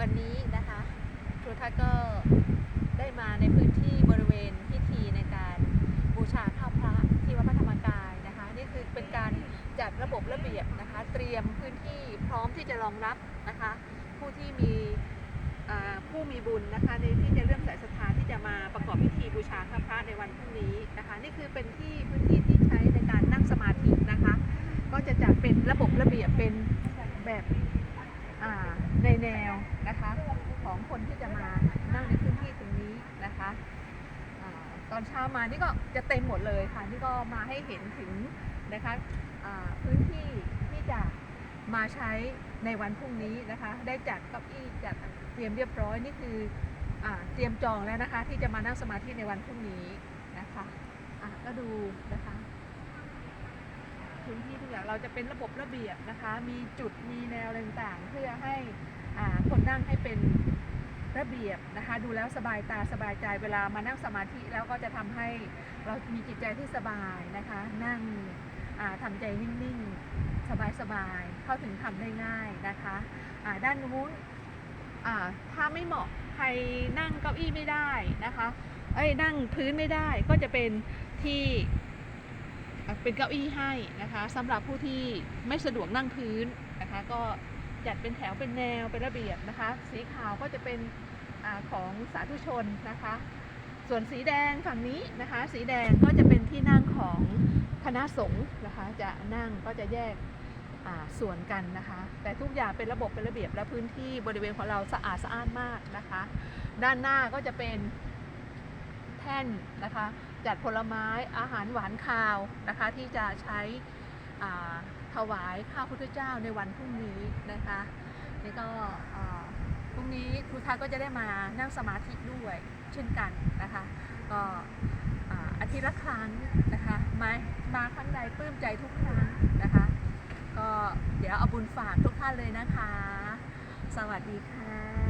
วันนี้นะคะครูทัศน์ก็ได้มาในพื้นที่บริเวณพิธีในการบูชาข้าวพระที่วัดพระธรรมกายนะคะ นี่คือเป็นการจัดระบบระเบียบนะคะ เตรียมพื้นที่พร้อมที่จะรองรับนะคะ ผู้ที่มีผู้มีบุญนะคะในที่จะเลื่อมสายศรัทธาที่จะมาประกอบพิธีบูชาข้าวพระในวันพรุ่งนี้นะคะ นี่คือเป็นที่พื้นที่ที่ใช้ในการนั่งสมาธินะคะ ก็จะจัดเป็นระบบระเบียบเป็นแบบอ่าในแนวนะคะของคนที่จะมานั่งในพื้นที่ตรงนี้นะคะอา ตอนเช้ามานี่ก็จะเต็มหมดเลยค่ะนี่ก็มาให้เห็นถึงนะคะพื้นที่ที่จะมาใช้ในวันพรุ่งนี้นะคะ ได้จัดเก้าอี้จัดเตรียมเรียบร้อยนี่คืออเตรียมจองแล้วนะคะ ที่จะมานั่งสมาธิในวันพรุ่งนี้นะคะะก็ดูนะคะพื้นที่ทุกอย่างเราจะเป็นระบบระเบียบนะคะ มีจุดมีแนวอะไรต่างๆ เพื่อให้คนนั่งให้เป็น ระเบียบนะคะ ดูแล้วสบายตาสบายใจเวลามานั่งสมาธิแล้วก็จะทำให้เรามีจิตใจที่สบายนะคะ นั่งอ่าทำใจนิ่งๆ สบายๆ เข้าถึงทำได้ง่ายนะคะด้านนู้นถ้าไม่เหมาะใครนั่งเก้าอี้ไม่ได้นะคะเอ้ยนั่งพื้นไม่ได้ก็จะเป็นที่เป็นเก้าอี้ให้นะคะสำหรับผู้ที่ไม่สะดวกนั่งพื้นนะคะก็ จัดเป็นแถวเป็นแนวเป็นระเบียบนะคะ สีขาวก็จะเป็นอของสาธุชนนะคะ ส่วนสีแดงฝั่งนี้นะคะ สีแดงก็จะเป็นที่นั่งของคณะสงฆ์นะคะ จะนั่งก็จะแยกส่วนกันนะคะ แต่ทุกอย่างเป็นระบบเป็นระเบียบและพื้นที่บริเวณของเราสะอาดสะอ้านมากนะคะ ด้านหน้าก็จะเป็นแท่นนะคะ จัดผลไม้อาหารหวานคาวนะคะ ที่จะใช้ วายข้าพุทธเจ้าในวันพรุ่งนี้นะคะนี่ก็พรุ่งนี้ครูทัศก็จะได้มานั่งสมาธิด้วยเช่นกันนะคะก็อาอาทิตย์ละครั้งนะคะมามาครั้งใดปลื้มใจทุกครั้งนะคะ ก็เดี๋ยวเอาบุญฝากทุกท่านเลยนะคะ สวัสดีค่ะ